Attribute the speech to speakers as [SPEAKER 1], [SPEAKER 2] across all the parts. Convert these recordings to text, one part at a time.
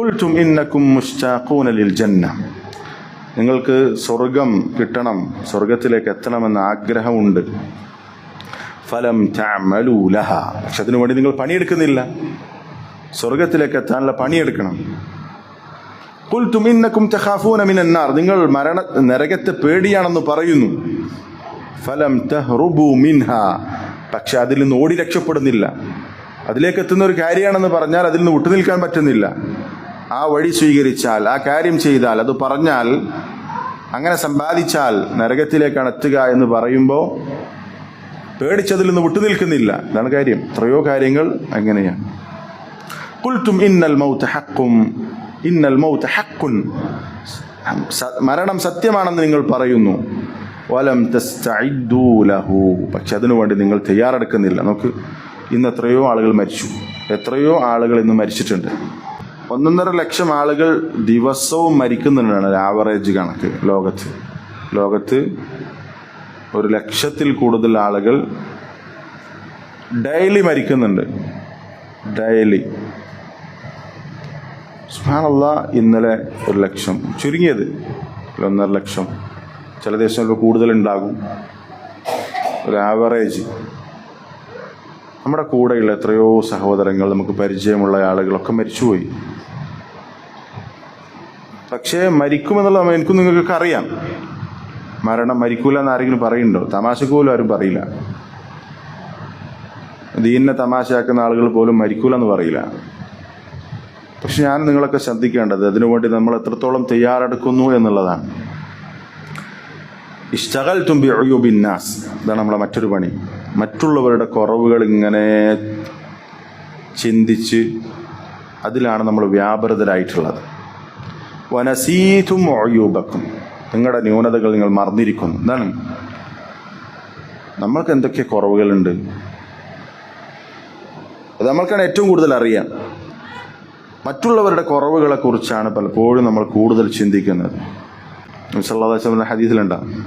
[SPEAKER 1] ഖുൽതും ഇന്നക്കും മുസ്താഖൂന ലിൽ ജന്ന. നിങ്ങൾക്ക് സ്വർഗം കിട്ടണം സ്വർഗത്തിലേക്ക് എത്തണമെന്ന ആഗ്രഹമുണ്ട്. ഫലം തഅമലു ലഹ. പക്ഷെ അതിനു വേണ്ടി നിങ്ങൾ പണിയെടുക്കുന്നില്ല. സ്വർഗത്തിലേക്ക് എത്താനുള്ള പണിയെടുക്കണം. ഖുൽതും ഇന്നക്കും തഖാഫൂന മിനന്നാർ. നിങ്ങൾ മരണ നരകത്തെ പേടിയാണെന്ന് പറയുന്നു. ഫലം തഹ്റുബു മിൻഹ. പക്ഷെ അതിൽ നിന്ന് ഓടി രക്ഷപ്പെടുന്നില്ല. അതിലേക്ക് എത്തുന്ന ഒരു കാര്യമാണെന്ന് പറഞ്ഞാൽ അതിൽ നിന്ന് വിട്ടുനിൽക്കാൻ പറ്റുന്നില്ല. ആ വഴി സ്വീകരിച്ചാൽ ആ കാര്യം ചെയ്താൽ അത് പറഞ്ഞാൽ അങ്ങനെ സമ്പാദിച്ചാൽ നരകത്തിലേക്കാണ് എത്തുക എന്ന് പറയുമ്പോൾ പേടിച്ചതിൽ നിന്ന് വിട്ടുനിൽക്കുന്നില്ല ഇതാണ് കാര്യം. എത്രയോ കാര്യങ്ങൾ അങ്ങനെയാണ്. കുൽത്തും ഇന്നൽ മൗത്ത് ഹക്കും ഇന്നൽ മൗത്ത് ഹക്കുൻ മരണം സത്യമാണെന്ന് നിങ്ങൾ പറയുന്നു. വലം ലഹു. പക്ഷെ അതിനുവേണ്ടി നിങ്ങൾ തയ്യാറെടുക്കുന്നില്ല. നമുക്ക് ഇന്ന് എത്രയോ ആളുകൾ മരിച്ചു. എത്രയോ ആളുകൾ ഇന്ന് മരിച്ചിട്ടുണ്ട്. ഒന്നൊന്നര ലക്ഷം ആളുകൾ ദിവസവും മരിക്കുന്നുണ്ടാണ് ആവറേജ് കണക്ക് ലോകത്ത്. ലോകത്ത് ഒരു ലക്ഷത്തിൽ കൂടുതൽ ആളുകൾ ഡെയിലി മരിക്കുന്നുണ്ട്. ഡെയിലി സുഹാനല്ല ഇന്നലെ ഒരു ലക്ഷം. ചുരുങ്ങിയത്. ഒന്നര ലക്ഷം. ചില ദിവസങ്ങളിൽ കൂടുതലുണ്ടാകും. ഒരു ആവറേജ് നമ്മുടെ കൂടെയുള്ള എത്രയോ സഹോദരങ്ങൾ നമുക്ക് പരിചയമുള്ള ആളുകളൊക്കെ മരിച്ചുപോയി. പക്ഷേ മരിക്കുമെന്നുള്ള എനിക്കും നിങ്ങൾക്കൊക്കെ അറിയാം. മരണം മരിക്കൂല എന്ന് ആരെങ്കിലും പറയുന്നുണ്ടോ? തമാശക്ക് പോലും ആരും പറയില്ല. ദീനിനെ തമാശയാക്കുന്ന ആളുകൾ പോലും മരിക്കൂല എന്ന് പറയില്ല. പക്ഷെ ഞാൻ നിങ്ങളൊക്കെ ശ്രദ്ധിക്കേണ്ടത് അതിനുവേണ്ടി നമ്മൾ എത്രത്തോളം തയ്യാറെടുക്കുന്നു എന്നുള്ളതാണ്. ഇഷ്ടകൽ തുമ്പി ഒഴിയുബിന്നാസ് ഇതാണ് നമ്മളെ മറ്റൊരു പണി. മറ്റുള്ളവരുടെ കുറവുകൾ ഇങ്ങനെ ചിന്തിച്ച് അതിലാണ് നമ്മൾ വ്യാപൃതരായിട്ടുള്ളത്. വനസീതും ഒഴിയൂബക്കും. നിങ്ങളുടെ ന്യൂനതകൾ നിങ്ങൾ മറന്നിരിക്കുന്നു. എന്താണ്? നമ്മൾക്ക് എന്തൊക്കെ കുറവുകളുണ്ട്? അത് നമ്മൾക്കാണ് ഏറ്റവും കൂടുതൽ അറിയാം. മറ്റുള്ളവരുടെ കുറവുകളെ കുറിച്ചാണ് പലപ്പോഴും നമ്മൾ കൂടുതൽ ചിന്തിക്കുന്നത്. ഹദീസിലുണ്ടാകും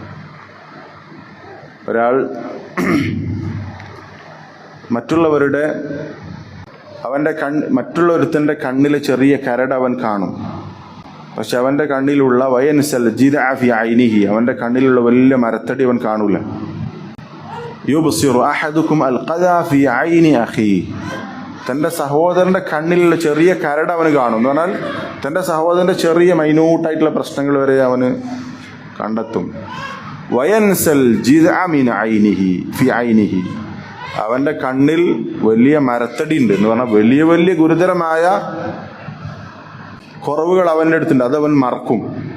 [SPEAKER 1] ഒരാൾ മറ്റുള്ളവരുടെ അവന്റെ കൺ മറ്റുള്ളൊരുത്തന്റെ കണ്ണിലെ ചെറിയ കരട് അവൻ കാണും. പക്ഷെ അവന്റെ കണ്ണിലുള്ള വയൻസൽ ജിദാഫി ഐനിഹി അവന്റെ കണ്ണിലുള്ള വലിയ മരത്തടി അവൻ കാണൂല. യുബ്സിറു അഹദുക്കും അൽ ഖദാഫി ഐനി അഹി തന്റെ സഹോദരന്റെ കണ്ണിലുള്ള ചെറിയ കരട് അവന് കാണും. എന്ന് പറഞ്ഞാൽ തന്റെ സഹോദരന്റെ ചെറിയ മൈന്യൂട്ടായിട്ടുള്ള പ്രശ്നങ്ങൾ വരെ അവന് കണ്ടെത്തും. വയൻസൽ ജിദ ഐനിഹി ഫി ഐനിഹി. അവന്റെ കണ്ണിൽ വലിയ മരത്തടി ഉണ്ട് എന്ന് പറഞ്ഞാൽ വലിയ വലിയ ഗുരുതരമായ കുറവുകൾ അവന്റെ അടുത്തുണ്ട്. അത് അവൻ മറക്കും.